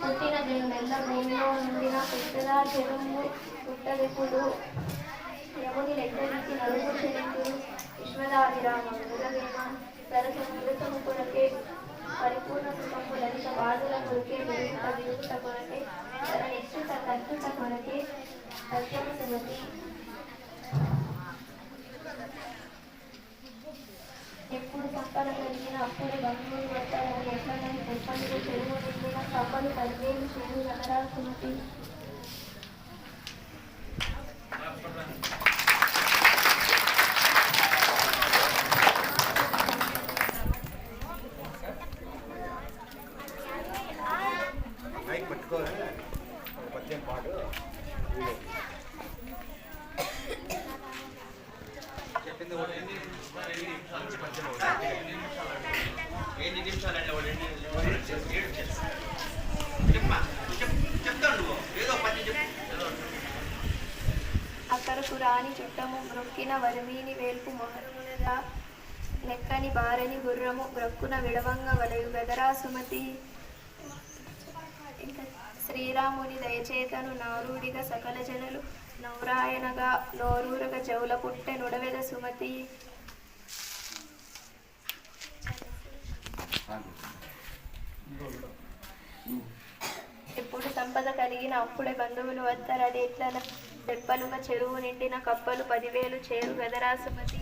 పుట్టిన జన్మెల్ల భూమిలో ఉండిన పుట్టదా జగము పుట్టదెప్పుడు యముని లెక్కరించి నలుగురు చెరింతులు విశ్వదాభిరామ మురవేమ సరసము పరిపూర్ణ సుఖము లలిత బాధల కొరకే విరుత విరుత కొరకే తన నిశ్చిత కర్తుత కొరకే సత్యము సుమతి ఎప్పుడు సంపద కలిగిన అప్పుడు బంధువులు వస్తారని ఎట్లని చెప్పండి చెరువు నిండిన పదివేలు చెరువు సుమతి మైక్ పద్యం పాడు చెప్పింది పద్యం ఎన్ని నిమిషాలండి ఎన్ని ఏడు ఏదో పద్యం చెప్పు రాని చుట్టము బ్రొక్కిన వరిమీని వేల్పు మొహరమునదా లెక్కని బారని గుర్రము బ్రొక్కున విడవంగ వలయు గదరా సుమతి? శ్రీరాముని దయచేతను నారుడిగా సకల జనులు నౌరాయనగా నోరూరగా చెవుల పుట్టె నుడవెద సుమతి. ఎప్పుడు సంపద కలిగిన అప్పుడే బంధువులు వస్తారని ఎట్లా దెబ్బలుగా చెరువు నిండిన కప్పలు పదివేలు చేరు గదరా సుమతి.